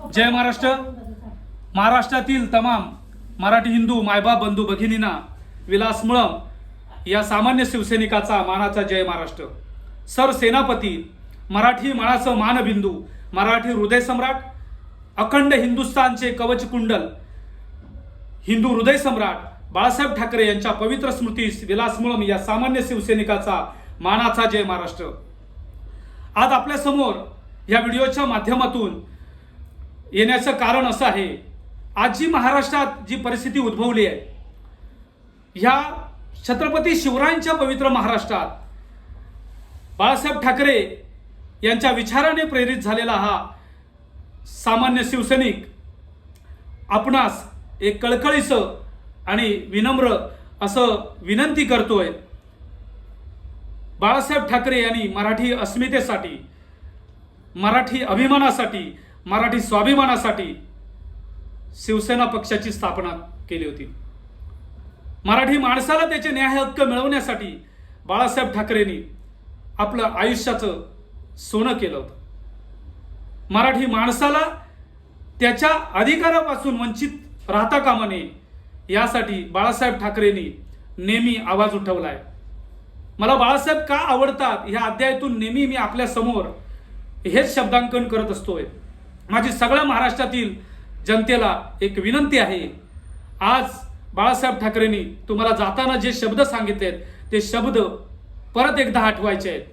जय महाराष्ट्र. महाराष्ट्रातील तमाम मराठी हिंदू मायबाप बंधू भगिनींना विलास मुळम या सामान्य शिवसैनिकाचा मानाचा जय महाराष्ट्र. सर सेनापती मराठी मळाचं मानबिंदू मराठी हृदय सम्राट अखंड हिंदुस्थानचे कवच कुंडल हिंदू हृदय सम्राट बाळासाहेब ठाकरे यांच्या पवित्र स्मृतीस विलास मुळम या सामान्य शिवसैनिकाचा मानाचा जय महाराष्ट्र. आज आपल्यासमोर या व्हिडिओच्या माध्यमातून येण्याचं कारण असं आहे. आज जी महाराष्ट्रात जी परिस्थिती उद्भवली आहे ह्या छत्रपती शिवरायांच्या पवित्र महाराष्ट्रात बाळासाहेब ठाकरे यांच्या विचाराने प्रेरित झालेला हा सामान्य शिवसैनिक आपणास एक कळकळीचं आणि विनम्र असं विनंती करतोय. बाळासाहेब ठाकरे यांनी मराठी अस्मितेसाठी मराठी अभिमानासाठी मराठी स्वाभिमानासाठी शिवसेना पक्षाची स्थापना केली होती. मराठी माणसाला त्याचे न्याय हक्क मिळवण्यासाठी बाळासाहेब ठाकरेंनी आपलं आयुष्याचं सोनं केलं होतं. मराठी माणसाला त्याच्या अधिकारापासून वंचित राहता कामा नये यासाठी बाळासाहेब ठाकरेंनी नेहमी आवाज उठवला आहे मला बाळासाहेब का आवडतात ह्या अध्यायातून नेहमी मी आपल्यासमोर हेच शब्दांकन करत असतोय. माझी सगळ्या महाराष्ट्रातील जनतेला एक विनंती आहे. आज बाळासाहेब ठाकरेंनी तुम्हाला जाताना जे शब्द सांगितले आहेत ते शब्द परत एकदा आठवायचे आहेत.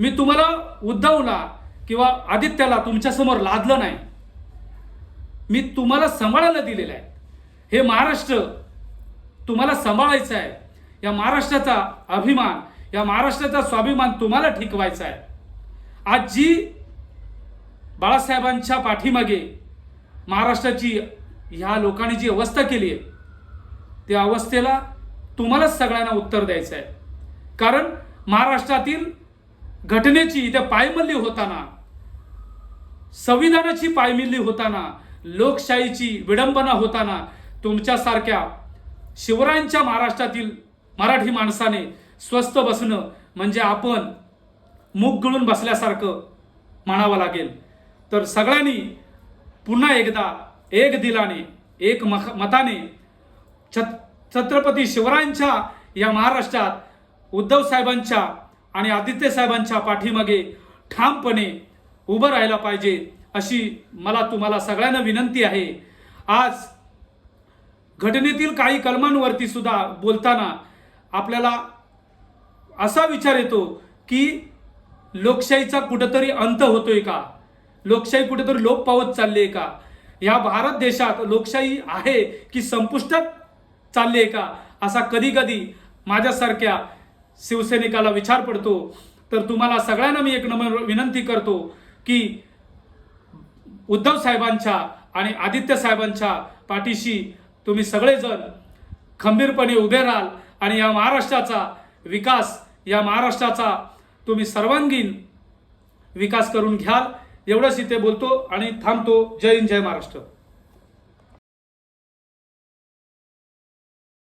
मी तुम्हाला उद्धवला किंवा आदित्याला तुमच्यासमोर लादलं नाही. मी तुम्हाला सांभाळायला दिलेलं आहे हे महाराष्ट्र तुम्हाला सांभाळायचं आहे. या महाराष्ट्राचा अभिमान या महाराष्ट्राचा स्वाभिमान तुम्हाला ठिकवायचा आहे. आज जी बाळासाहेबांच्या पाठीमागे महाराष्ट्राची ह्या लोकांनी जी अवस्था केली आहे त्या अवस्थेला तुम्हालाच सगळ्यांना उत्तर द्यायचं आहे. कारण महाराष्ट्रातील घटनेची इथे पायमल्ली होताना संविधानाची पायमिल्ली होताना लोकशाहीची विडंबना होताना तुमच्यासारख्या शिवरायांच्या महाराष्ट्रातील मराठी माणसाने स्वस्थ बसणं म्हणजे आपण मुग गळून बसल्यासारखं म्हणावं लागेल. तर सगळ्यांनी पुन्हा एकदा एक दिलाने एक मख मताने छत छत्रपती शिवरायांच्या या महाराष्ट्रात उद्धव साहेबांच्या आणि आदित्य साहेबांच्या पाठीमागे ठामपणे उभं राहायला पाहिजे अशी मला तुम्हाला सगळ्यांना विनंती आहे. आज घटनेतील काही कलमांवरती सुद्धा बोलताना आपल्याला असा विचार येतो की लोकशाहीचा कुठंतरी अंत होतोय का? लोकशाही कुठेतरी लोप पावत चालली आहे का? या भारत देशात लोकशाही आहे की संपुष्टात चालली आहे का? असा कधी कधी माझ्यासारख्या शिवसैनिकाला विचार पडतो. तर तुम्हाला सगळ्यांना मी एक नंबर विनंती करतो की उद्धव साहेबांच्या आणि आदित्य साहेबांच्या पाठीशी तुम्ही सगळेजण खंबीरपणे उभे राहाल आणि या महाराष्ट्राचा विकास या महाराष्ट्राचा तुम्ही सर्वांगीण विकास करून घ्याल. एवढंच इथे बोलतो आणि थांबतो. जय हिंद जय महाराष्ट्र.